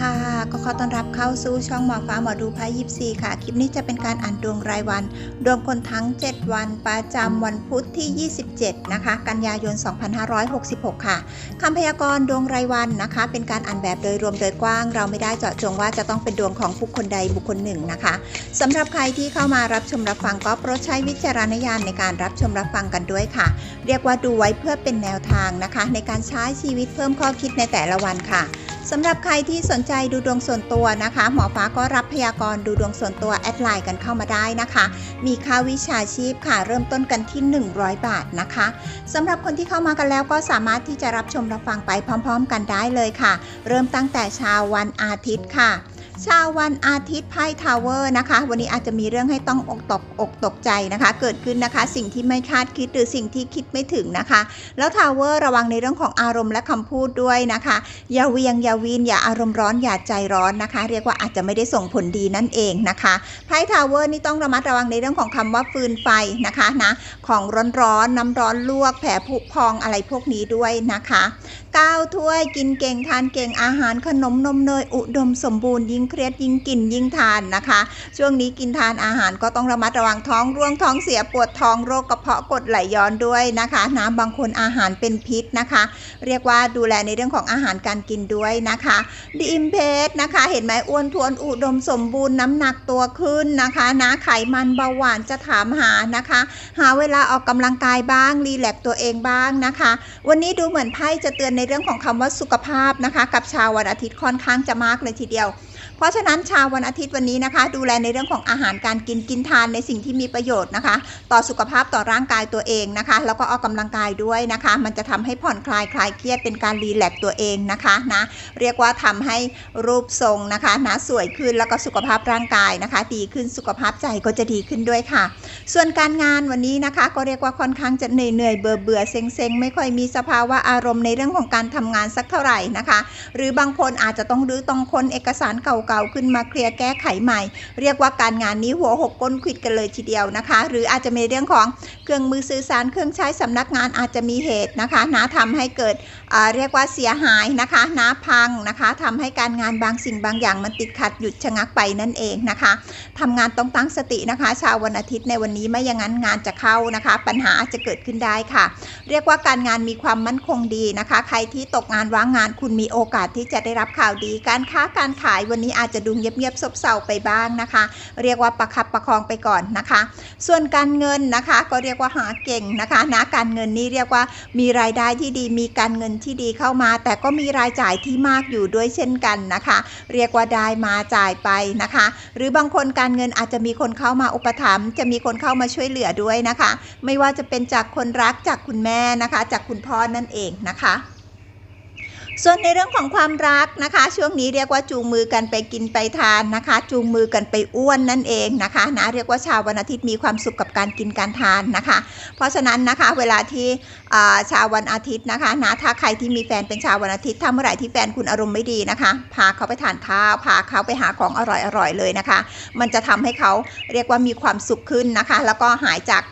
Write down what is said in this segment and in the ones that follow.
ค่ะ ก็ขอต้อนรับเข้าสู่ช่องหมอฟ้าหมอดูพายยิปซีค่ะ คลิปนี้จะเป็นการอ่านดวงรายวัน ดวงคนทั้ง 7 วัน ประจำวันพุธที่ 27 นะคะ กันยายน 2566 ค่ะคำพยากรณ์ดวงรายวันนะคะ เป็นการอ่านแบบโดยรวมโดยกว้าง เราไม่ได้เจาะจงว่าจะต้องเป็นดวงของบุคคลใดบุคคลหนึ่งนะคะสำหรับใครที่เข้ามารับชมรับฟังก็โปรดใช้วิจารณญาณในการรับชมรับฟังกันด้วยค่ะ เรียกว่าดูไว้เพื่อเป็นแนวทางนะคะ ในการใช้ชีวิตเพิ่มข้อคิดในแต่ละวันค่ะสำหรับใครที่สนใจดูดวงส่วนตัวนะคะ หมอฟ้าก็รับพยากรณ์ดูดวงส่วนตัวแอดไลน์กันเข้ามาได้นะคะ มีค่าวิชาชีพค่ะ เริ่มต้นกันที่ 100 บาทนะคะสำหรับคนที่เข้ามากันแล้วก็สามารถที่จะรับชมรับฟังไปพร้อม ๆ กันได้เลยค่ะ เริ่มตั้งแต่เช้าวันอาทิตย์ค่ะ ชาววันอาทิตย์ไพ่ทาวเวอร์นะคะ วันนี้อาจจะมีเรื่องให้ต้องอกตกอกตกใจนะคะ เกิดขึ้นนะคะ สิ่งที่ไม่คาดคิดหรือสิ่งที่คิดไม่ถึงนะคะ แล้วทาวเวอร์ระวังในเรื่องของอารมณ์และคำพูดด้วยนะคะ อย่าเวียงอย่าวีนอย่าอารมณ์ร้อนอย่าใจร้อนนะคะ เรียกว่าอาจจะไม่ได้ส่งผลดีนั่นเองนะคะไพ่ทาวเวอร์นี่ต้องระมัดระวังในเรื่องของคำว่าฟืนไฟนะคะนะของร้อนๆน้ำร้อนลวกแผลผุพองอะไรพวกนี้ด้วยนะคะก้าวถ้วยกินเก่งทานเก่งอาหารขนมนมเนยอุดมสมบูรณ์ยิ่งเครียดยิ่งกินยิ่งทานนะคะ ช่วงนี้กินทานอาหารก็ต้องระมัดระวังท้องร่วงท้องเสียปวดท้องโรคกระเพาะกดไหลย้อนด้วยนะคะ น้ำบางคนอาหารเป็นพิษนะคะ เรียกว่าดูแลในเรื่องของอาหารการกินด้วยนะคะดีอิมเพสนะคะ เห็นไหมอ้วนท้วนอุดมสมบูรณ์น้ำหนักตัวขึ้นนะคะนะไขมันเบาหวานจะถามหานะคะ หาเวลาออกกำลังกายบ้างรีแลกตัวเองบ้างนะคะ วันนี้ดูเหมือนไพ่จะเตือนในเรื่องของคำว่าสุขภาพนะคะ กับชาววันอาทิตย์ค่อนข้างจะมากเลยทีเดียว เพราะฉะนั้นชาววันอาทิตย์วันนี้นะคะ ดูแลในเรื่องของอาหารการกินกินทานในสิ่งที่มีประโยชน์นะคะ ต่อสุขภาพต่อร่างกายตัวเองนะคะ แล้วก็ออกกำลังกายด้วยนะคะ มันจะทำให้ผ่อนคลายคลายเครียดเป็นการรีแลกตัวเองนะคะนะเรียกว่าทำให้รูปทรงนะคะนะสวยขึ้นแล้วก็สุขภาพร่างกายนะคะ ดีขึ้นสุขภาพใจก็จะดีขึ้นด้วยค่ะ ส่วนการงานวันนี้นะคะ ก็เรียกว่าค่อนข้างจะเหนื่อยเหนื่อยเบื่อเบื่อเซ็งเซ็งไม่ค่อยมีสภาวะอารมณ์ในเรื่องของการทำงานสักเท่าไหร่นะคะ หรือบางคนอาจจะต้องรื้อต้องค้นเอกสารเก่าๆขึ้นมาเคลียร์แก้ไขใหม่ เรียกว่าการงานนี้หัวหกก้นขวิดกันเลยทีเดียวนะคะ หรืออาจจะมีเรื่องของเครื่องมือสื่อสารเครื่องใช้สำนักงานอาจจะมีเหตุนะคะนะทำให้เกิดเรียกว่าเสียหายนะคะนะพังนะคะทำให้การงานบางสิ่งบางอย่างมันติดขัดหยุดชะงักไปนั่นเองนะคะทำงานต้องตั้งสตินะคะ ชาววันอาทิตย์ในวันนี้ไม่อย่างนั้นงานจะเข้านะคะ ปัญหาอาจจะเกิดขึ้นได้ค่ะ เรียกว่าการงานมีความมั่นคงดีนะคะ ใครที่ตกงานว่างงานคุณมีโอกาสที่จะได้รับข่าวดี การค้าการขายวันนี้อาจจะดูเงียบๆซบเซาไปบ้างนะคะ เรียกว่าประคับประคองไปก่อนนะคะ ส่วนการเงินนะคะก็เรียกว่าหาเก่งนะคะนะการเงินนี่เรียกว่ามีรายได้ที่ดีมีการเงินที่ดีเข้ามา แต่ก็มีรายจ่ายที่มากอยู่ด้วยเช่นกันนะคะ เรียกว่าได้มาจ่ายไปนะคะ หรือบางคนการเงินอาจจะมีคนเข้ามาอุปถัมภ์จะมีคนเข้ามาช่วยเหลือด้วยนะคะ ไม่ว่าจะเป็นจากคนรักจากคุณแม่นะคะ จากคุณพ่อนั่นเองนะคะ ส่วนในเรื่องของความรักนะคะ ช่วงนี้เรียกว่าจูงมือกันไปกินไปทานนะคะ จูงมือกันไปอ้วนนั่นเองนะคะนะเรียกว่าชาววันอาทิตย์มีความสุขกับการกินการทานนะคะ เพราะฉะนั้นนะคะเวลาที่ชาววันอาทิตย์นะคะนะถ้าใครที่มีแฟนเป็นชาววันอาทิตย์ถ้าเมื่อไหร่ที่แฟนคุณอารมณ์ไม่ดีนะคะ พาเขาไปทานข้าวพาเขาไปหาของอร่อยๆเลยนะคะ มันจะทำให้เขาเรียกว่ามีความสุขขึ้นนะคะ แล้วก็หายจาก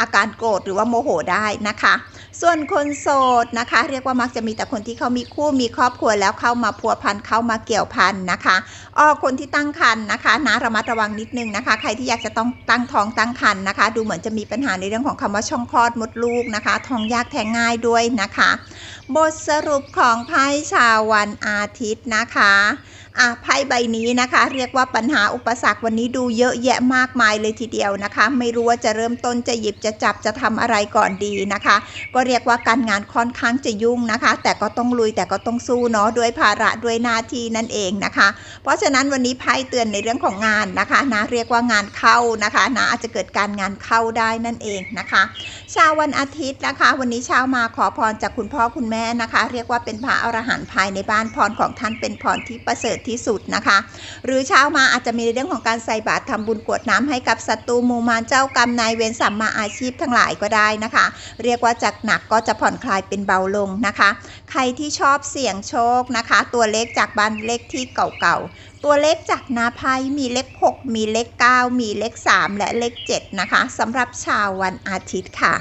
อาการโกรธหรือว่าโมโหได้นะคะ ส่วนคนโสดนะคะ เรียกว่ามักจะมีแต่คนที่เขามีคู่มีครอบครัวแล้วเข้ามาพัวพันเข้ามาเกี่ยวพันนะคะอ้อคนที่ตั้งครรภ์นะคะนะระมัดระวังนิดนึงนะคะ ใครที่อยากจะต้องตั้งท้องตั้งครรภ์นะคะ ดูเหมือนจะมีปัญหาในเรื่องของคำว่าช่องคลอดมดลูกนะคะท้องยากแท้งง่ายด้วยนะคะ บทสรุปของไพ่ชาววันอาทิตย์นะคะ อะไพ่ใบนี้นะคะ เรียกว่าปัญหาอุปสรรควันนี้ดูเยอะแยะมากมายเลยทีเดียวนะคะ ไม่รู้ว่าจะเริ่มต้นจะหยิบจะจับจะทำอะไรก่อนดีนะคะ ก็เรียกว่าการงานค่อนข้างจะยุ่งนะคะ แต่ก็ต้องลุยแต่ก็ต้องสู้เนาะด้วยภาระด้วยหน้าที่นั่นเองนะคะ เพราะฉะนั้นวันนี้ไพ่เตือนในเรื่องของงานนะคะนะเรียกว่างานเข้านะคะนะอาจจะเกิดการงานเข้าได้นั่นเองนะคะชาววันอาทิตย์นะคะ วันนี้เช้ามาขอพรจากคุณพ่อคุณแม่นะคะ เรียกว่าเป็นพระอรหันต์ภายในบ้านพรของท่านเป็นพรที่ประเสริฐที่สุดนะคะ หรือเช้ามาอาจจะมีเรื่องของการใส่บาตรทำบุญกรวดน้ำให้กับศัตรูมูมารเจ้ากรรมนายเวรสัมมาอาชีพทั้งหลายก็ได้นะคะ เรียกว่าจากหนักก็จะผ่อนคลายเป็นเบาลงนะคะ ใครที่ชอบเสี่ยงโชคนะคะ ตัวเลขจากบ้านเลขที่เก่าๆ ตัวเลขจากนาไพ่มีเลข 6 มีเลข 9 มีเลข 3 และเลข 7 นะคะสำหรับชาววันอาทิตย์ค่ะ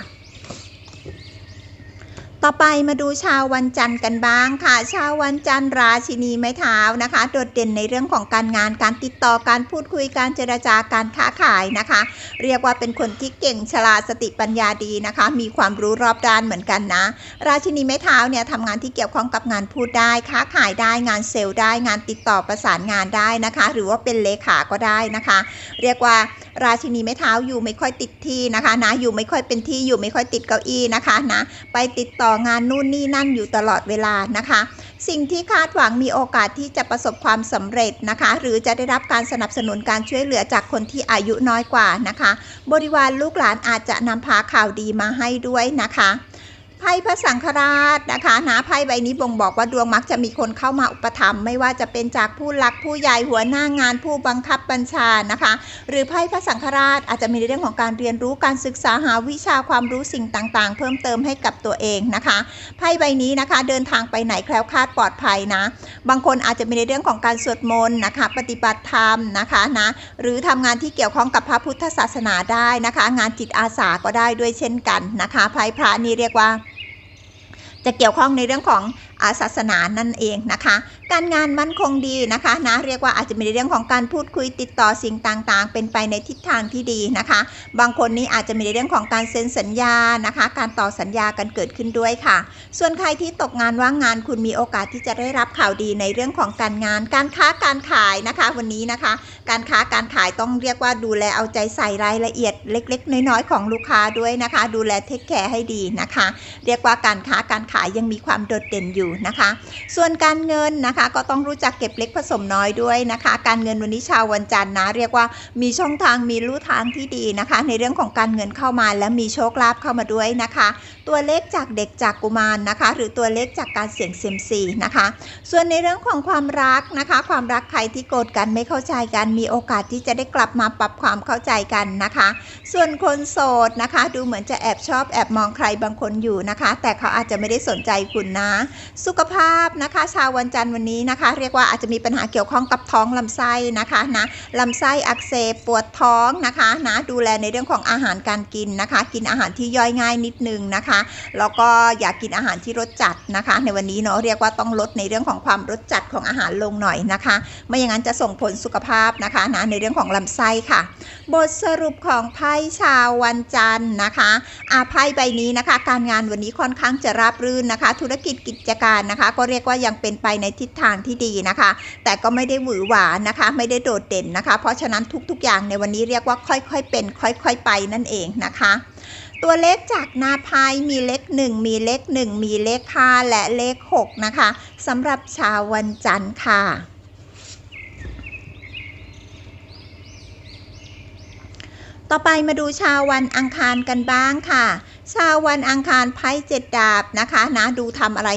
ต่อไปมาดูชาววันจันทร์กันบ้างค่ะ ชาววันจันทร์ราชินีไม้เท้านะคะ โดดเด่นในเรื่องของการงานการติดต่อการพูดคุยการเจรจาการค้าขายนะคะ เรียกว่าเป็นคนที่เก่งฉลาดสติปัญญาดีนะคะ มีความรู้รอบด้านเหมือนกันนะ ราชินีไม้เท้าเนี่ยทำงานที่เกี่ยวข้องกับงานพูดได้ค้าขายได้งานเซลล์ได้งานติดต่อประสานงานได้นะคะ หรือว่าเป็นเลขาก็ได้นะคะ เรียกว่าราชินีไม้เท้าอยู่ไม่ค่อยติดที่นะคะนะอยู่ไม่ค่อยเป็นที่อยู่ไม่ค่อยติดเก้าอี้นะคะนะไปติดต่องานนู่นนี่นั่นอยู่ตลอดเวลานะคะ สิ่งที่คาดหวังมีโอกาสที่จะประสบความสำเร็จนะคะ หรือจะได้รับการสนับสนุนการช่วยเหลือจากคนที่อายุน้อยกว่านะคะ บริวารลูกหลานอาจจะนำพาข่าวดีมาให้ด้วยนะคะ ไพ่พระสังฆราชนะคะนะไพ่ใบนี้บ่งบอกว่าดวงมักจะมีคนเข้ามาอุปถัมภ์ไม่ว่าจะเป็นจากผู้หลักผู้ใหญ่หัวหน้างานผู้บังคับบัญชานะคะ หรือไพ่พระสังฆราชอาจจะมีในเรื่องของการเรียนรู้การศึกษาหาวิชาความรู้สิ่งต่างๆ เพิ่มเติมให้กับตัวเองนะคะไพ่ใบนี้นะคะเดินทางไปไหนแคล้วคลาดปลอดภัยนะ บางคนอาจจะมีในเรื่องของการสวดมนต์นะคะ ปฏิบัติธรรมนะคะนะหรือทำงานที่เกี่ยวข้องกับพระพุทธศาสนาได้นะคะ งานจิตอาสาก็ได้ด้วยเช่นกันนะคะไพ่พระนี่เรียกว่า จะเกี่ยวข้องในเรื่องของอาศาสนานั่นเองนะคะการงานมั่นคงดีนะคะนะเรียกว่าอาจจะมีในเรื่องของการพูดคุยติดต่อสิ่งต่างๆ เป็นไปในทิศทางที่ดีนะคะ บางคนนี้อาจจะมีในเรื่องของการเซ็นสัญญานะคะ การต่อสัญญากันเกิดขึ้นด้วยค่ะ ส่วนใครที่ตกงานว่างงานคุณมีโอกาสที่จะได้รับข่าวดีในเรื่องของการงาน การค้าการขายนะคะ วันนี้นะคะ การค้าการขายต้องเรียกว่าดูแลเอาใจใส่รายละเอียดเล็ก ๆ น้อยๆของลูกค้าด้วยนะคะ ดูแลเทคแคร์ให้ดีนะคะ เรียกว่าการค้าการขายยังมีความโดดเด่นอยู่นะคะ ส่วนการเงินนะคะก็ต้องรู้จักเก็บเล็กผสมน้อยด้วยนะคะ การเงินวันนี้ชาววันจันทร์นะ เรียกว่ามีช่องทางมีลู่ทางที่ดีนะคะ ในเรื่องของการเงินเข้ามาและมีโชคลาภเข้ามาด้วยนะคะ ตัวเลขจากเด็กจากกุมารนะคะ หรือตัวเลขจากการเสี่ยงเซียมซีนะคะ ส่วนในเรื่องของความรักนะคะ ความรักใครที่โกรธกันไม่เข้าใจกันมีโอกาสที่จะได้กลับมาปรับความเข้าใจกันนะคะ ส่วนคนโสดนะคะ ดูเหมือนจะแอบชอบแอบมองใครบางคนอยู่นะคะ แต่เขาอาจจะไม่ได้สนใจคุณนะ สุขภาพนะคะ ชาววันจันทร์วันนี้นะคะ เรียกว่าอาจจะมีปัญหาเกี่ยวข้องกับท้องลำไส้นะคะนะลำไส้อักเสบปวดท้องนะคะนะดูแลในเรื่องของอาหารการกินนะคะ กินอาหารที่ย่อยง่ายนิดนึงนะคะแล้วก็อย่ากกินอาหารที่รสจัดนะคะ ในวันนี้เนาะเรียกว่าต้องลดในเรื่องของความรสจัดของอาหารลงหน่อยนะคะ ไม่อย่างนั้นจะส่งผลสุขภาพนะคะนะในเรื่องของลำไส้ค่ะ บทสรุปของไพ่ชาววันจันทร์นะคะอาไพ่ใบนี้นะคะ การงานวันนี้ค่อนข้างจะราบรื่นนะคะ ธุรกิจกิจการนะคะ ก็เรียกว่ายังเป็นไปในทิศทางที่ดีนะคะ แต่ก็ไม่ได้หวือหวานะคะ ไม่ได้โดดเด่นนะคะ เพราะฉะนั้นทุกๆอย่างในวันนี้เรียกว่าค่อยๆเป็น ค่อยๆไปนั่นเองนะคะตัวเลขจากหน้าไพ่มีเลข 1 มีเลข 1 มีเลข5และเลข 6 นะคะสำหรับชาววันจันทร์ค่ะ ต่อไปมาดูชาววันอังคารกันบ้างค่ะ ชาววันอังคารไพ่เจ็ดดาบนะคะนะดูทำอะไร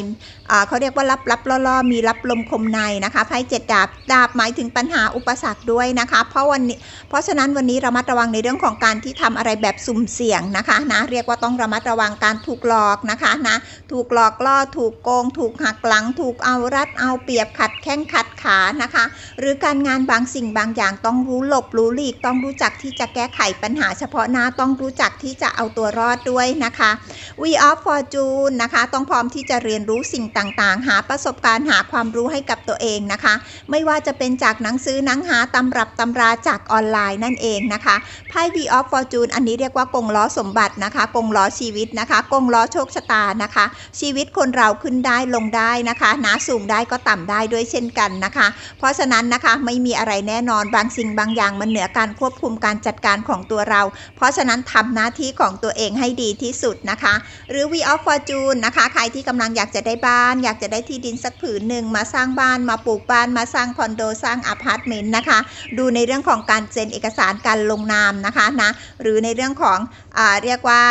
เขาเรียกว่ารับรับล่อๆมีรับลมคมในนะคะไพ่เจ็ดดาบดาบหมายถึงปัญหาอุปสรรคด้วยนะคะ เพราะวันนี้เพราะฉะนั้นวันนี้ระมัดระวังในเรื่องของการที่ทำอะไรแบบสุ่มเสี่ยงนะคะนะเรียกว่าต้องระมัดระวังการถูกหลอกนะคะนะถูกหลอกล่อถูกโกง ถูกหักหลัง ถูกเอารัดเอาเปรียบขัดแข้งขัดขานะคะ หรือการงานบางสิ่งบางอย่างต้องรู้หลบรู้หลีกต้องรู้จักที่จะแก้ไขปัญหาเฉพาะหน้าต้องรู้จักที่จะเอาตัวรอดด้วยนะคะ We of Fortune นะคะ ต้องพร้อมที่จะเรียนรู้สิ่งต่างๆ หาประสบการณ์หาความรู้ให้กับตัวเองนะคะ ไม่ว่าจะเป็นจากหนังสือหนังหาตำรับตำราจากออนไลน์นั่นเองนะคะไพ่ We of Fortune อันนี้เรียกว่ากงล้อสมบัตินะคะ กงล้อชีวิตนะคะ กงล้อโชคชะตานะคะ ชีวิตคนเราขึ้นได้ลงได้นะคะนาสูงได้ก็ต่ำได้ด้วยเช่นกันนะคะ เพราะฉะนั้นนะคะไม่มีอะไรแน่นอนบางสิ่งบางอย่างมันเหนือการควบคุมการจัดการของตัวเรา เพราะฉะนั้นทำหน้าที่ของตัวเองให้ดีที่สุดนะคะ หรือ We of Fortune นะคะ ใครที่กำลังอยากจะได้บ้านอยากจะได้ที่ดินสักผืนหนึ่งมาสร้างบ้านมาปลูกบ้านมาสร้างคอนโดสร้างอพาร์ตเมนต์นะคะ ดูในเรื่องของการเซ็นเอกสารการลงนามนะคะนะหรือในเรื่องของอเรียกว่า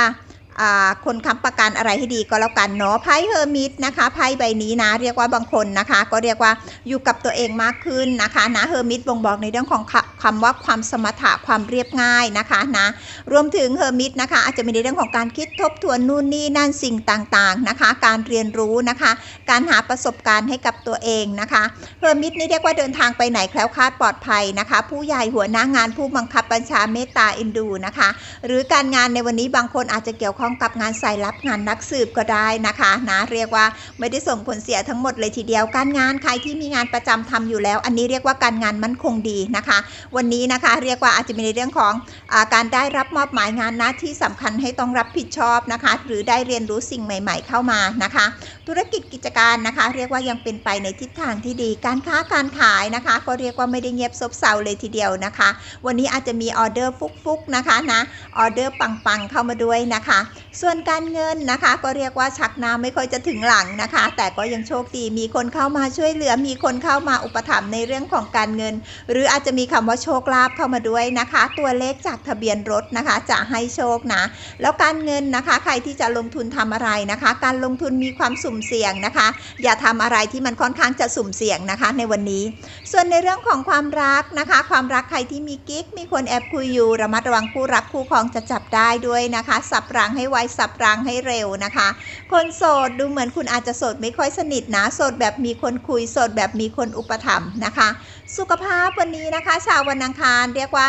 คนค้ำประกันอะไรให้ดีก็แล้วกันเนาะไพ่เฮอร์มิตนะคะไพ่ใบนี้นะ เรียกว่าบางคนนะคะ ก็เรียกว่าอยู่กับตัวเองมากขึ้นนะคะนะเฮอร์มิตบ่งบอกในเรื่องของคคำว่าความสมถะความเรียบง่ายนะคะนะรวมถึงเฮอร์มิตนะคะอาจจะมีในเรื่องของการคิดทบทวนนู่นนี่นั่นสิ่งต่างๆนะคะ การเรียนรู้นะคะ การหาประสบการณ์ให้กับตัวเองนะคะเฮอร์มิตนี่เรียกว่าเดินทางไปไหนแคล้วคลาดปลอดภัยนะคะ ผู้ใหญ่หัวหน้างานผู้บังคับบัญชาเมตตาอ็นดูนะคะ หรือการงานในวันนี้บางคนอาจจะเกี่ยวข้องข้องกับงานสายลับงานนักสืบก็ได้นะคะนะเรียกว่าไม่ได้ส่งผลเสียทั้งหมดเลยทีเดียวการงานใครที่มีงานประจำทำอยู่แล้ว อันนี้เรียกว่าการงานมั่นคงดีนะคะ วันนี้นะคะเรียกว่าอาจจะมีในเรื่องของอาการได้รับมอบหมายงานหน้าที่สำคัญให้ต้องรับผิดชอบนะคะ หรือได้เรียนรู้สิ่งใหม่ ๆ เข้ามานะคะ ธุรกิจกิจการนะคะ เรียกว่ายังเป็นไปในทิศทางที่ดี การค้าการขายนะคะ ก็เรียกว่าไม่ได้เงียบซบเซาเลยทีเดียวนะคะ วันนี้อาจจะมีออเดอร์ฟุกๆนะคะนะออเดอร์ปังๆเข้ามาด้วยนะคะส่วนการเงินนะคะ ก็เรียกว่าชักน้ำไม่ค่อยจะถึงหลังนะคะ แต่ก็ยังโชคดีมีคนเข้ามาช่วยเหลือ มีคนเข้ามาอุปถัมภ์ในเรื่องของการเงิน หรืออาจจะมีคำว่าโชคลาภเข้ามาด้วยนะคะ ตัวเลขจากทะเบียนรถนะคะ จะให้โชคนะ แล้วการเงินนะคะ ใครที่จะลงทุนทำอะไรนะคะ การลงทุนมีความสุ่มเสี่ยงนะคะ อย่าทำอะไรที่มันค่อนข้างจะสุ่มเสี่ยงนะคะ ในวันนี้ ส่วนในเรื่องของความรักนะคะ ความรักใครที่มีกิ๊กมีคนแอบคุยอยู่ระมัดระวังคู่รักคู่ครองจะจับได้ด้วยนะคะ สับรางให้ไวสับรางให้เร็วนะคะ คนโสดดูเหมือนคุณอาจจะโสดไม่ค่อยสนิทนะ โสดแบบมีคนคุย โสดแบบมีคนอุปถัมภ์นะคะ สุขภาพวันนี้นะคะ ชาววันอังคารเรียกว่า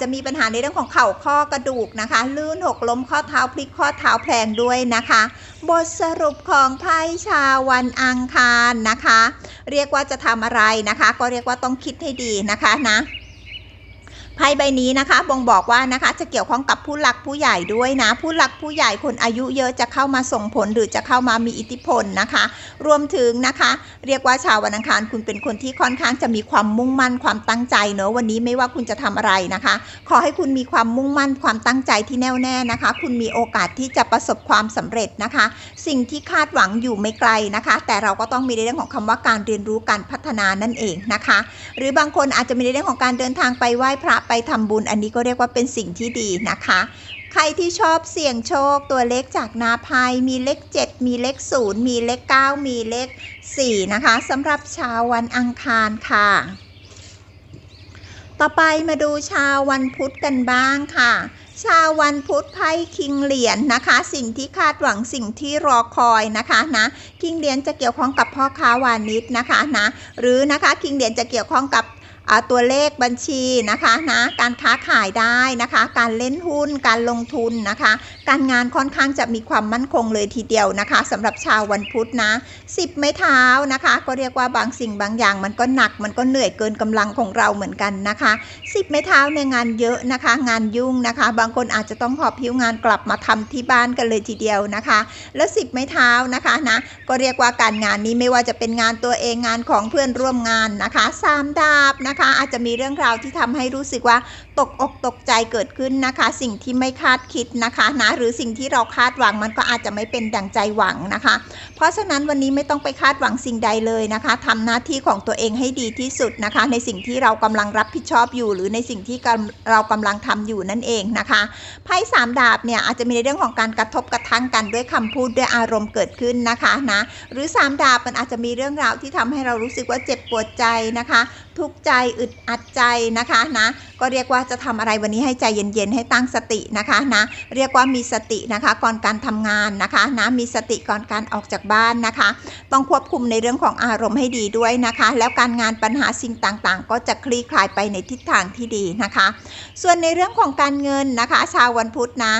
จะมีปัญหาในเรื่องของเข่าข้อกระดูกนะคะ ลื่นหกล้มข้อเท้าพลิกข้อเท้าแพลงด้วยนะคะ บทสรุปของไพ่ชาววันอังคารนะคะ เรียกว่าจะทำอะไรนะคะ ก็เรียกว่าต้องคิดให้ดีนะคะนะ ไพ่ใบนี้นะคะบ่งบอกว่านะคะจะเกี่ยวข้องกับผู้หลักผู้ใหญ่ด้วยนะ ผู้หลักผู้ใหญ่คนอายุเยอะจะเข้ามาส่งผลหรือจะเข้ามามีอิทธิพลนะคะ รวมถึงนะคะ เรียกว่าชาววันอังคารคุณเป็นคนที่ค่อนข้างจะมีความมุ่งมั่นความตั้งใจเนอะวันนี้ไม่ว่าคุณจะทำอะไรนะคะ ขอให้คุณมีความมุ่งมั่นความตั้งใจที่แน่วแน่นะคะ คุณมีโอกาสที่จะประสบความสำเร็จนะคะ สิ่งที่คาดหวังอยู่ไม่ไกลนะคะ แต่เราก็ต้องมีในเรื่องของคำว่าการเรียนรู้การพัฒนานั่นเองนะคะ หรือบางคนอาจจะมีในเรื่องของการเดินทางไปไหว้พระไปทำบุญอันนี้ก็เรียกว่าเป็นสิ่งที่ดีนะคะ ใครที่ชอบเสี่ยงโชคตัวเลขจากนาพายมีเลข 7 มีเลข 0 มีเลข 9 มีเลข 4 นะคะสำหรับชาววันอังคารค่ะ ต่อไปมาดูชาววันพุธกันบ้างค่ะชาววันพุธไพ่คิงเหรียญนะคะ สิ่งที่คาดหวังสิ่งที่รอคอยนะคะนะคิงเหรียญจะเกี่ยวข้องกับพ่อค้าวานิชนะคะนะหรือนะคะคิงเหรียญจะเกี่ยวข้องกับ ตัวเลขบัญชีนะคะนะการค้าขายได้นะคะ การเล่นหุ้นการลงทุนนะคะ การงานค่อนข้างจะมีความมั่นคงเลยทีเดียวนะคะสำหรับชาววันพุธนะสิบไม้เท้านะคะ ก็เรียกว่าบางสิ่งบางอย่าง มันก็หนักมันก็เหนื่อยเกินกำลังของเราเหมือนกันนะคะสิบไม้เท้าในงานเยอะนะคะ งานยุ่งนะคะ บางคนอาจจะต้องหอบพิ้วงานกลับมาทำที่บ้านกันเลยทีเดียวนะคะ แล้วสิบไม้เท้านะคะนะก็เรียกว่าการงานนี้ไม่ว่าจะเป็นงานตัวเองงานของเพื่อนร่วมงานนะคะสามดาบนะคะอาจจะมีเรื่องราวที่ทำให้รู้สึกว่าตกอกตกใจเกิดขึ้นนะคะ สิ่งที่ไม่คาดคิดนะคะนะหรือสิ่งที่เราคาดหวังมันก็อาจจะไม่เป็นดังใจหวังนะคะ เพราะฉะนั้นวันนี้ไม่ต้องไปคาดหวังสิ่งใดเลยนะคะทำหน้าที่ของตัวเองให้ดีที่สุดนะคะ ในสิ่งที่เรากำลังรับผิดชอบอยู่ หรือในสิ่งที่เรากำลังทำอยู่นั่นเองนะคะไพ่สามดาบเนี่ยอาจจะมีในเรื่องของการกระทบกระทั่งกันด้วยคำพูดด้วยอารมณ์เกิดขึ้นนะคะนะหรือสามดาบมันอาจจะมีเรื่องราวที่ทำให้เรารู้สึกว่าเจ็บปวดใจนะคะ ทุกข์ใจอึดอัดใจนะคะนะ ก็เรียกว่าจะทำอะไรวันนี้ให้ใจเย็นๆ ให้ตั้งสตินะคะนะเรียกว่ามีสตินะคะก่อนการทำงานนะคะนะมีสติก่อนการออกจากบ้านนะคะ ต้องควบคุมในเรื่องของอารมณ์ให้ดีด้วยนะคะ แล้วการงานปัญหาสิ่งต่างๆ ก็จะคลี่คลายไปในทิศทางที่ดีนะคะ ส่วนในเรื่องของการเงินนะคะ ชาววันพุธนะ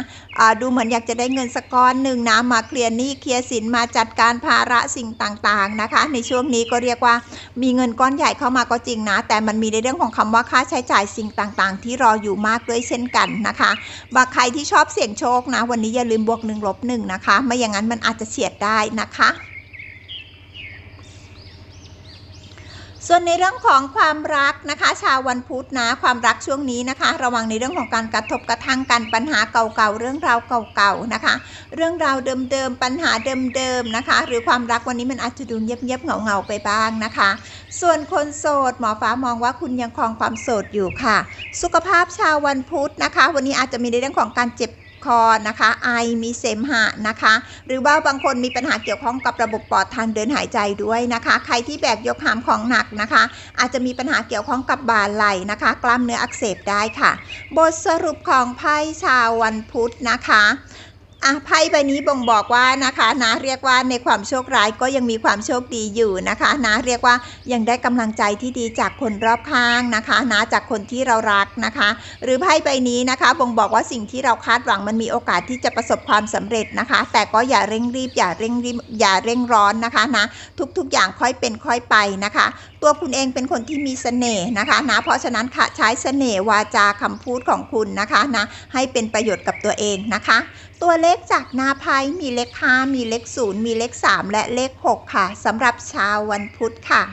ดูเหมือนอยากจะได้เงินสกก้อนหนึ่งนะมาเคลียร์หนี้เคลียร์สินมาจัดการภาระสิ่งต่างๆนะคะ ในช่วงนี้ก็เรียกว่ามีเงินก้อนใหญ่เข้ามาก็จริงนะ แต่มันมีในเรื่องของคำว่าค่าใช้จ่ายสิ่งต่างๆ ที่รออยู่มากด้วยเช่นกันนะคะบาใครที่ชอบเสี่ยงโชคนะ วันนี้อย่าลืมบวกหนึ่งลบหนึ่งนะคะ ไม่อย่างนั้นมันอาจจะเฉียดได้นะคะ ส่วนในเรื่องของความรักนะคะ ชาววันพุธนะความรักช่วงนี้นะคะ ระวังในเรื่องของการกระทบกระทั่งกันปัญหาเก่าๆเรื่องราวเก่าๆนะคะ เรื่องราวเดิมๆปัญหาเดิมๆนะคะ หรือความรักวันนี้มันอาจจะดูเงียบๆเหงาๆไปบ้างนะคะ ส่วนคนโสดหมอฟ้ามองว่าคุณยังครองความโสดอยู่ค่ะ สุขภาพชาววันพุธนะคะ วันนี้อาจจะมีในเรื่องของการเจ็บ คอนะคะ ไอมีเสมหะนะคะ หรือว่าบางคนมีปัญหาเกี่ยวข้องกับระบบปอดทางเดินหายใจด้วยนะคะ ใครที่แบกยกหามของหนักนะคะ อาจจะมีปัญหาเกี่ยวข้องกับบ่าไหล่นะคะ กล้ามเนื้ออักเสบได้ค่ะ บทสรุปของไพ่ชาววันพุธนะคะ อะไพ่ใบนี้บ่งบอกว่านะคะนะเรียกว่าในความโชคร้ายก็ยังมีความโชคดีอยู่นะคะนะเรียกว่ายังได้กำลังใจที่ดีจากคนรอบข้างนะคะนะจากคนที่เรารักนะคะ หรือไพ่ใบนี้นะคะบ่งบอกว่าสิ่งที่เราคาดหวังมันมีโอกาสที่จะประสบความสำเร็จนะคะ แต่ก็อย่าเร่งรีบอย่าเร่งรีบอย่าเร่งร้อนนะคะนะทุกๆอย่างค่อยเป็นค่อยไปนะคะ ตัวคุณเองเป็นคนที่มีเสน่ห์นะคะนะเพราะฉะนั้นค่ะใช้เสน่ห์วาจาคำพูดของคุณนะคะนะให้เป็นประโยชน์กับตัวเองนะคะ ตัวเลขจากหน้าไพ่มีเลข 5 มีเลข 0 มีเลข 3 และเลข 6 ค่ะสำหรับชาววันพุธค่ะ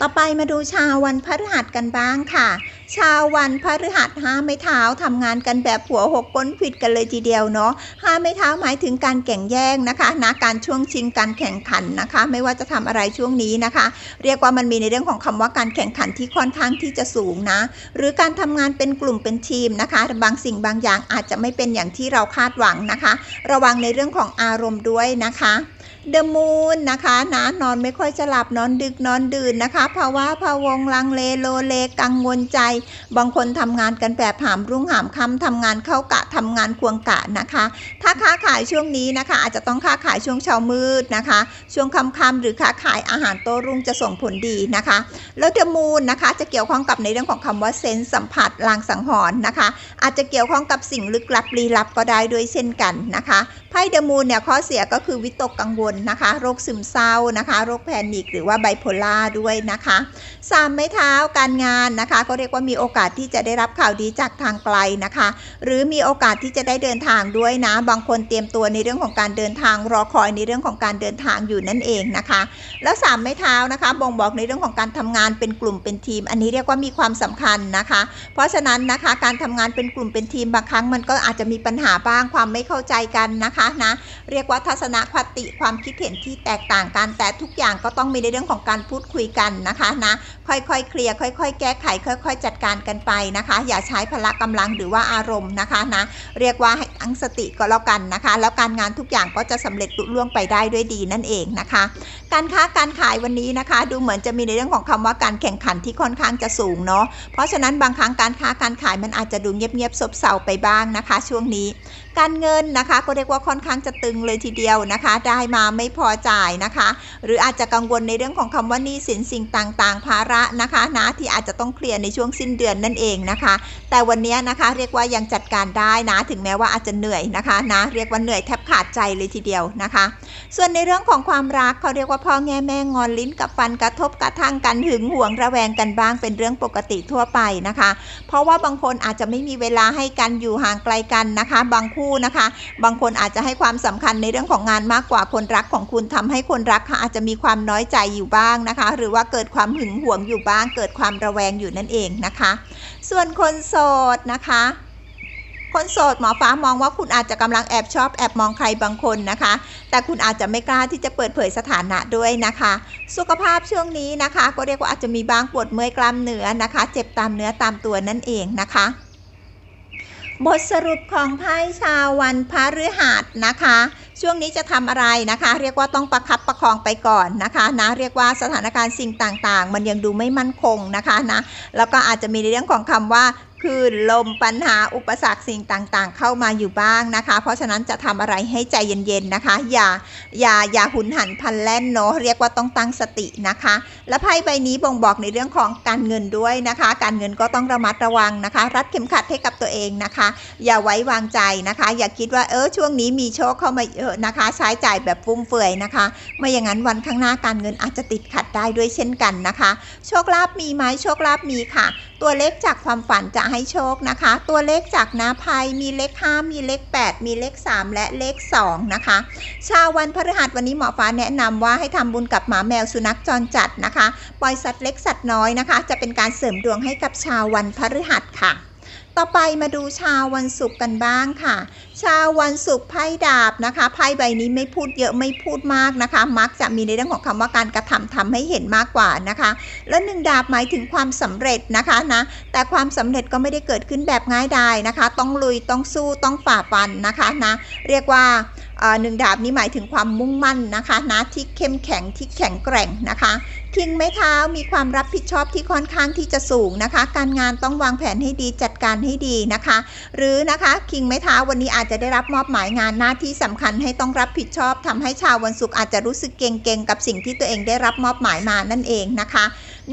ต่อไปมาดูชาววันพฤหัสกันบ้างค่ะ ชาววันพฤหัสห้าไม้เท้าทำงานกันแบบหัวหกก้นผิดกันเลยทีเดียวเนาะห้าไม้เท้าหมายถึงการแข่งแย่งนะคะนะการช่วงชิงการแข่งขันนะคะ ไม่ว่าจะทำอะไรช่วงนี้นะคะ เรียกว่ามันมีในเรื่องของคำว่าการแข่งขันที่ค่อนข้างที่จะสูงนะ หรือการทำงานเป็นกลุ่มเป็นทีมนะคะ บางสิ่งบางอย่างอาจจะไม่เป็นอย่างที่เราคาดหวังนะคะ ระวังในเรื่องของอารมณ์ด้วยนะคะ เดอะมูนนะคะนะนอนไม่ค่อยจะหลับนอนดึกนอนดื่นนะคะภาวะพะวงลังเลโลเลกังวลใจ บางคนทำงานกันแบบหามรุ่งหามค่ำทำงานเข้ากะทำงานควงกะนะคะ ถ้าค้าขายช่วงนี้นะคะ อาจจะต้องค้าขายช่วงเช้ามืดนะคะ ช่วงค่ำๆหรือค้าขายอาหารโต้รุ่งจะส่งผลดีนะคะ แล้วเดอะมูนนะคะ จะเกี่ยวข้องกับในเรื่องของคำว่าเซนส์สัมผัสลางสังหรณ์นะคะ อาจจะเกี่ยวข้องกับสิ่งลึกลับลี้ลับก็ได้ด้วยเช่นกันนะคะไพ่เดอะมูนเนี่ยข้อเสียก็คือวิตกกังวลนะคะโรคซึมเศร้านะคะโรคแพนิคหรือว่าไบโพล่าด้วยนะคะสามไม้เท้าการงานนะคะ ก็เรียกว่ามีโอกาสที่จะได้รับข่าวดีจากทางไกลนะคะ หรือมีโอกาสที่จะได้เดินทางด้วยนะ บางคนเตรียมตัวในเรื่องของการเดินทางรอคอยในเรื่องของการเดินทางอยู่นั่นเองนะคะ แล้วสามไม้เท้านะคะบ่งบอกในเรื่องของการทำงานเป็นกลุ่มเป็นทีม อันนี้เรียกว่ามีความสำคัญนะคะ เพราะฉะนั้นนะคะการทำงานเป็นกลุ่มเป็นทีมบางครั้งมันก็อาจจะมีปัญหาบ้างความไม่เข้าใจกันนะคะนะเรียกว่าทัศนคติความคิดเห็นที่แตกต่างกัน แต่ทุกอย่างก็ต้องมีในเรื่องของการพูดคุยกันนะคะนะค่อยๆเคลียร์ค่อย ๆ แก้ไข ค่อย ๆ จัดการกันไปนะคะ อย่าใช้พละกำลังหรือว่าอารมณ์นะคะนะเรียกว่าให้ตั้งสติก็แล้วกันนะคะ แล้วการงานทุกอย่างก็จะสำเร็จลุล่วงไปได้ด้วยดีนั่นเองนะคะ การค้าการขายวันนี้นะคะ ดูเหมือนจะมีในเรื่องของคำว่าการแข่งขันที่ค่อนข้างจะสูงเนาะเพราะฉะนั้นบางครั้งการค้าการขายมันอาจจะดูเงียบๆซบเซาไปบ้างนะคะ ช่วงนี้การเงินนะคะ ก็เรียกว่าค่อนข้างจะตึงเลยทีเดียวนะคะ ได้มาไม่พอจ่ายนะคะ หรืออาจจะกังวลในเรื่องของคำว่านี้สินสิ่งต่างๆ ภาระนะคะนะที่อาจจะต้องเคลียร์ในช่วงสิ้นเดือนนั่นเองนะคะ แต่วันนี้นะคะเรียกว่ายังจัดการได้นะ ถึงแม้ว่าอาจจะเหนื่อยนะคะนะเรียกว่าเหนื่อยแทบขาดใจเลยทีเดียวนะคะ ส่วนในเรื่องของความรักเขาเรียกว่าพ่อแง่แม่งอนลิ้นกับฟันกระทบกระทั่งกันหึงหวงระแวงกันบ้างเป็นเรื่องปกติทั่วไปนะคะ เพราะว่าบางคนอาจจะไม่มีเวลาให้กันอยู่ห่างไกลกันนะคะ บางคนะคะ บางคนอาจจะให้ความสำคัญในเรื่องของงานมากกว่าคนรักของคุณทำให้คนรักค่ะอาจจะมีความน้อยใจอยู่บ้างนะคะ หรือว่าเกิดความหึงหวงอยู่บ้าง เกิดความระแวงอยู่นั่นเองนะคะ ส่วนคนโสดนะคะคนโสดหมอฟ้ามองว่าคุณอาจจะกำลังแอบชอบแอบมองใครบางคนนะคะ แต่คุณอาจจะไม่กล้าที่จะเปิดเผยสถานะด้วยนะคะ สุขภาพช่วงนี้นะคะ ก็เรียกว่าอาจจะมีบางปวดเมื่อยกล้ามเนื้อนะคะ เจ็บตามเนื้อตามตัวนั่นเองนะคะ บทสรุปของไพ่ชาววันพระฤหัสนะคะ ช่วงนี้จะทำอะไรนะคะ เรียกว่าต้องประคับประคองไปก่อนนะคะนะเรียกว่าสถานการณ์สิ่งต่างๆ มันยังดูไม่มั่นคงนะคะนะแล้วก็อาจจะมีในเรื่องของคำว่า คลื่นลมปัญหาอุปสรรคสิ่งต่างๆ เข้ามาอยู่บ้างนะคะ เพราะฉะนั้นจะทำอะไรให้ใจเย็นๆนะคะ อย่าอย่าอย่าหุนหันพันแล่นเนาะเรียกว่าต้องตั้งสตินะคะ และไพ่ใบนี้บ่งบอกในเรื่องของการเงินด้วยนะคะ การเงินก็ต้องระมัดระวังนะคะ รัดเข็มขัดให้กับตัวเองนะคะ อย่าไว้วางใจนะคะ อย่าคิดว่าเออช่วงนี้มีโชคเข้ามาเยอะนะคะ ใช้จ่ายแบบฟุ่มเฟือยนะคะไม่อย่างนั้นวันข้างหน้าการเงินอาจจะติดขัดได้ด้วยเช่นกันนะคะ โชคลาภมีไหมโชคลาภมีค่ะ ตัวเลขจากความฝันจะให้โชคนะคะ ตัวเลขจากนาภัยมีเลข 5 มีเลข 8 มีเลข 3 และเลข 2 นะคะ ชาววันพฤหัสวันนี้หมอฟ้าแนะนำว่าให้ทำบุญกับหมาแมวสุนัขจรจัดนะคะ ปล่อยสัตว์เล็กสัตว์น้อยนะคะ จะเป็นการเสริมดวงให้กับชาววันพฤหัสค่ะ ต่อไปมาดูชาววันศุกร์กันบ้างค่ะ ชาววันศุกร์ไพ่ดาบนะคะไพ่ใบนี้ไม่พูดเยอะไม่พูดมากนะคะ มักจะมีในเรื่องของคำว่าการกระทำทำให้เห็นมากกว่านะคะ และหนึ่งดาบหมายถึงความสำเร็จนะคะนะแต่ความสำเร็จก็ไม่ได้เกิดขึ้นแบบง่ายดายนะคะ ต้องลุยต้องสู้ต้องฝ่าฟันนะคะนะเรียกว่าหนึ่งดาบนี้หมายถึงความมุ่งมั่นนะคะนะที่เข้มแข็งที่แข็งแกร่งนะคะ คิงไม้เท้ามีความรับผิดชอบที่ค่อนข้างที่จะสูงนะคะ การงานต้องวางแผนให้ดีจัดการให้ดีนะคะ หรือนะคะคิงไม้เท้าวันนี้อาจจะได้รับมอบหมายงานหน้าที่สำคัญให้ต้องรับผิดชอบทำให้ชาววันศุกร์อาจจะรู้สึกเก่งๆกับสิ่งที่ตัวเองได้รับมอบหมายมานั่นเองนะคะ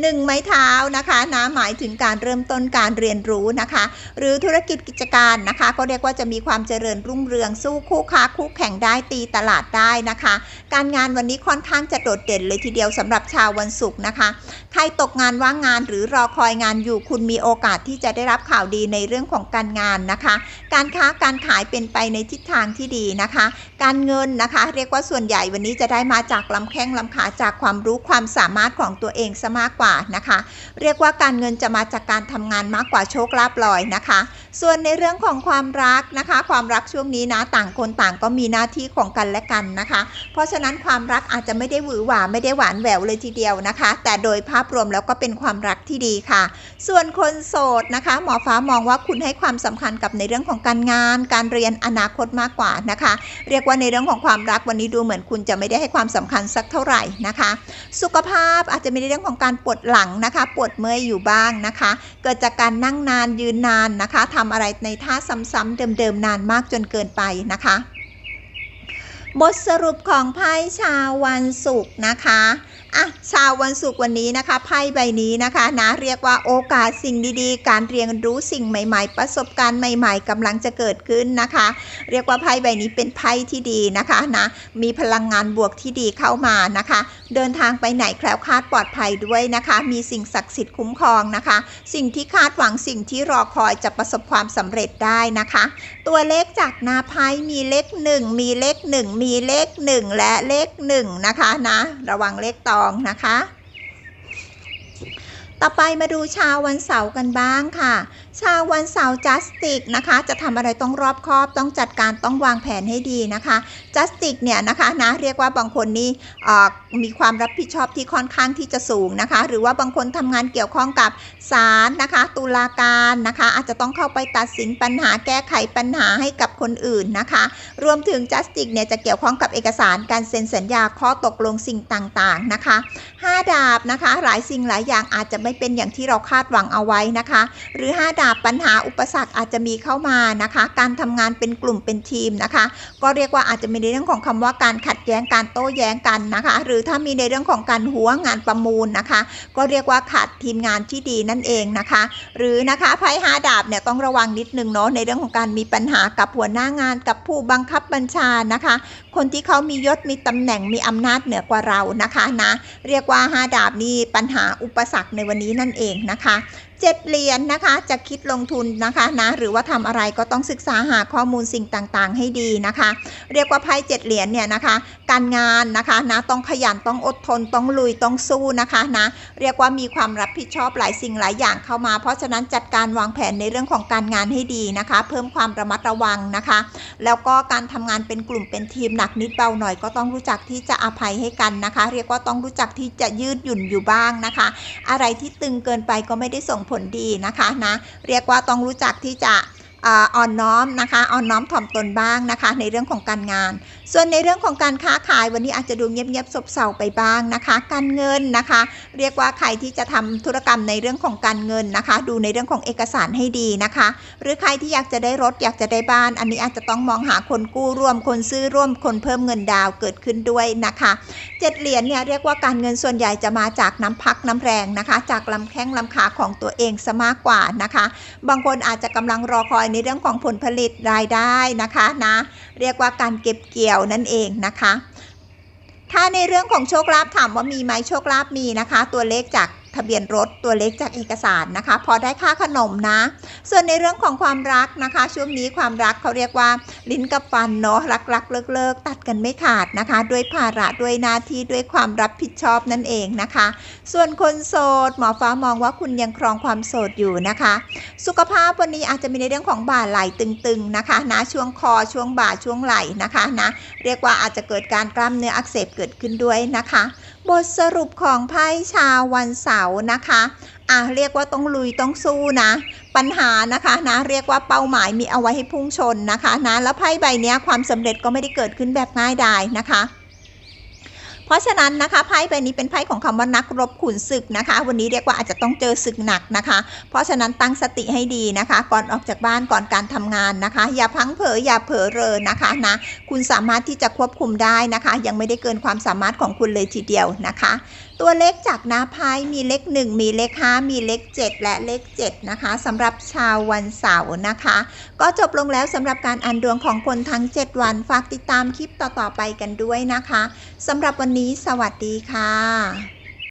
หนึ่งไม้เท้านะคะนะหมายถึงการเริ่มต้นการเรียนรู้นะคะ หรือธุรกิจกิจการนะคะ ก็เรียกว่าจะมีความเจริญรุ่งเรืองสู้คู่ค้าคู่แข่งได้ตีตลาดได้นะคะ การงานวันนี้ค่อนข้างจะโดดเด่นเลยทีเดียวสำหรับชาววันศุกร์นะคะ ใครตกงานว่างงานหรือรอคอยงานอยู่คุณมีโอกาสที่จะได้รับข่าวดีในเรื่องของการงานนะคะ การค้าการขายเป็นไปในทิศทางที่ดีนะคะ การเงินนะคะ เรียกว่าส่วนใหญ่วันนี้จะได้มาจากลำแข้งลำขาจากความรู้ความสามารถของตัวเองซะมากกว่านะคะ เรียกว่าการเงินจะมาจากการทำงานมากกว่าโชคลาภลอยนะคะ ส่วนในเรื่องของความรักนะคะ ความรักช่วงนี้นะต่างคนต่างก็มีหน้าที่ของกันและกันนะคะ เพราะฉะนั้นความรักอาจจะไม่ได้หวือหวาไม่ได้หวานแหววเลยทีเดียวนะคะ แต่โดยภาพรวมแล้วก็เป็นความรักที่ดีค่ะ ส่วนคนโสดนะคะ หมอฟ้ามองว่าคุณให้ความสำคัญกับในเรื่องของการงาน การเรียนอนาคตมากกว่านะคะ เรียกว่าในเรื่องของความรักวันนี้ดูเหมือนคุณจะไม่ได้ให้ความสำคัญสักเท่าไหร่นะคะ สุขภาพอาจจะมีในเรื่องของการปวดหลังนะคะ ปวดเมื่อยอยู่บ้างนะคะ เกิดจากการนั่งนานยืนนานนะคะทำอะไรในท่าซ้ำๆเดิมๆนานมากจนเกินไปนะคะ บทสรุปของไพ่ชาววันศุกร์นะคะ อะชาววันศุกร์วันนี้นะคะไพ่ใบนี้นะคะนะเรียกว่าโอกาสสิ่งดีๆ การเรียนรู้สิ่งใหม่ ๆ ประสบการณ์ใหม่ ๆกำลังจะเกิดขึ้นนะคะ เรียกว่าไพ่ใบนี้เป็นไพ่ที่ดีนะคะนะมีพลังงานบวกที่ดีเข้ามานะคะ เดินทางไปไหนแคล้วคลาดปลอดภัยด้วยนะคะ มีสิ่งศักดิ์สิทธิ์คุ้มครองนะคะ สิ่งที่คาดหวังสิ่งที่รอคอยจะประสบความสำเร็จได้นะคะ ตัวเลขจากหนาไพ่มีเลขหนึ่งมีเลขหนึ่งมีเลขหนึ่งและเลขหนึ่งนะคะนะระวังเลขต่องนะคะ ต่อไปมาดูชาววันเสาร์กันบ้างค่ะ ชาววันเสาร์จัสติกนะคะ จะทำอะไรต้องรอบคอบต้องจัดการต้องวางแผนให้ดีนะคะจัสติกเนี่ยนะคะนะเรียกว่าบางคนนี่มีความรับผิดชอบที่ค่อนข้างที่จะสูงนะคะ หรือว่าบางคนทำงานเกี่ยวข้องกับศาลนะคะ ตุลาการนะคะ อาจจะต้องเข้าไปตัดสินปัญหาแก้ไขปัญหาให้กับคนอื่นนะคะ รวมถึงจัสติกเนี่ยจะเกี่ยวข้องกับเอกสารการเซ็นสัญญาข้อตกลงสิ่งต่างๆนะคะ 5 ดาบนะคะหลายสิ่งหลายอย่างอาจจะไม่เป็นอย่างที่เราคาดหวังเอาไว้นะคะ หรือ 5 ดาบปัญหาอุปสรรคอาจจะมีเข้ามานะคะ การทำงานเป็นกลุ่มเป็นทีมนะคะ ก็เรียกว่าอาจจะมีในเรื่องของคำว่าการขัดแย้งการโต้แย้งกันนะคะ หรือถ้ามีในเรื่องของการหัวงานประมูลนะคะ ก็เรียกว่าขาดทีมงานที่ดีนั่นเองนะคะ หรือนะคะไพ่ห้าดาบเนี่ยต้องระวังนิดนึงเนาะในเรื่องของการมีปัญหากับหัวหน้างานกับผู้บังคับบัญชานะคะ คนที่เขามียศมีตำแหน่งมีอำนาจเหนือกว่าเรานะคะนะเรียกว่าห้าดาบนี่ปัญหาอุปสรรคในวันนี้นั่นเองนะคะ เจ็ดเหรียญนะคะ จะคิดลงทุนนะคะนะหรือว่าทำอะไรก็ต้องศึกษาหาข้อมูลสิ่งต่างๆ ให้ดีนะคะ เรียกว่าไพ่เจ็ดเหรียญเนี่ยนะคะ การงานนะคะนะต้องขยันต้องอดทนต้องลุยต้องสู้นะคะนะเรียกว่ามีความรับผิดชอบหลายสิ่งหลายอย่างเข้ามา เพราะฉะนั้นจัดการวางแผนในเรื่องของการงานให้ดีนะคะ เพิ่มความระมัดระวังนะคะ แล้วก็การทำงานเป็นกลุ่มเป็นทีมหนักนิดเบาหน่อยก็ต้องรู้จักที่จะอภัยให้กันนะคะ เรียกว่าต้องรู้จักที่จะยืดหยุ่นอยู่บ้างนะคะ อะไรที่ตึงเกินไปก็ไม่ได้ส่งผลดีนะคะนะเรียกว่าต้องรู้จักที่จะอ่อนน้อมนะคะอ่อนน้อมถ่อมตนบ้างนะคะในเรื่องของการงาน ส่วนในเรื่องของการค้าขายวันนี้อาจจะดูเงียบๆซบเซาไปบ้างนะคะ การเงินนะคะ เรียกว่าใครที่จะทำธุรกรรมในเรื่องของการเงินนะคะ ดูในเรื่องของเอกสารให้ดีนะคะ หรือใครที่อยากจะได้รถอยากจะได้บ้าน อันนี้อาจจะต้องมองหาคนกู้ร่วมคนซื้อร่วมคนเพิ่มเงินดาวเกิดขึ้นด้วยนะคะเจ็ดเหรียญเนี่ยเรียกว่าการเงินส่วนใหญ่จะมาจากน้ำพักน้ำแรงนะคะ จากลำแข้งลำขาของตัวเองซะมากกว่านะคะ บางคนอาจจะกำลังรอคอยในเรื่องของผลผลิตรายได้นะคะนะ เรียกว่าการเก็บเกี่ยวนั่นเองนะคะ ถ้าในเรื่องของโชคลาภถามว่ามีไหมโชคลาภมีนะคะ ตัวเลขจาก ทะเบียนรถตัวเลขจากเอกสารนะคะ พอได้ค่าขนมนะ ส่วนในเรื่องของความรักนะคะ ช่วงนี้ความรักเขาเรียกว่าลิ้นกับฟันเนาะรักรักเลิกเลิกตัดกันไม่ขาดนะคะ ด้วยภาระด้วยหน้าที่ด้วยความรับผิดชอบนั่นเองนะคะ ส่วนคนโสดหมอฟ้ามองว่าคุณยังครองความโสดอยู่นะคะ สุขภาพวันนี้อาจจะมีในเรื่องของบ่าไหล่ตึงๆนะคะนะช่วงคอช่วงบ่าช่วงไหล่นะคะนะเรียกว่าอาจจะเกิดการกล้ามเนื้ออักเสบเกิดขึ้นด้วยนะคะ บทสรุปของไพ่ชาววันเสาร์นะคะอะเรียกว่าต้องลุยต้องสู้นะ ปัญหานะคะนะเรียกว่าเป้าหมายมีเอาไว้ให้พุ่งชนนะคะนะแล้วไพ่ใบนี้ความสำเร็จก็ไม่ได้เกิดขึ้นแบบง่ายดายนะคะ เพราะฉะนั้นนะคะไพ่ใบนี้เป็นไพ่ของคำว่านักรบขุนศึกนะคะ วันนี้เรียกว่าอาจจะต้องเจอศึกหนักนะคะ เพราะฉะนั้นตั้งสติให้ดีนะคะ ก่อนออกจากบ้านก่อนการทำงานนะคะ อย่าพังเผลออย่าเผลอเรอนะคะนะคุณสามารถที่จะควบคุมได้นะคะ ยังไม่ได้เกินความสามารถของคุณเลยทีเดียวนะคะ ตัวเลขจากนาไพ่มีเลข 1 มีเลข 5 มีเลข 7 และเลข 7 นะคะสำหรับชาววันเสาร์นะคะ ก็จบลงแล้วสำหรับการอ่านดวงของคนทั้ง 7 วัน ฝากติดตามคลิปต่อๆไปกันด้วยนะคะสำหรับวันนี้สวัสดีค่ะ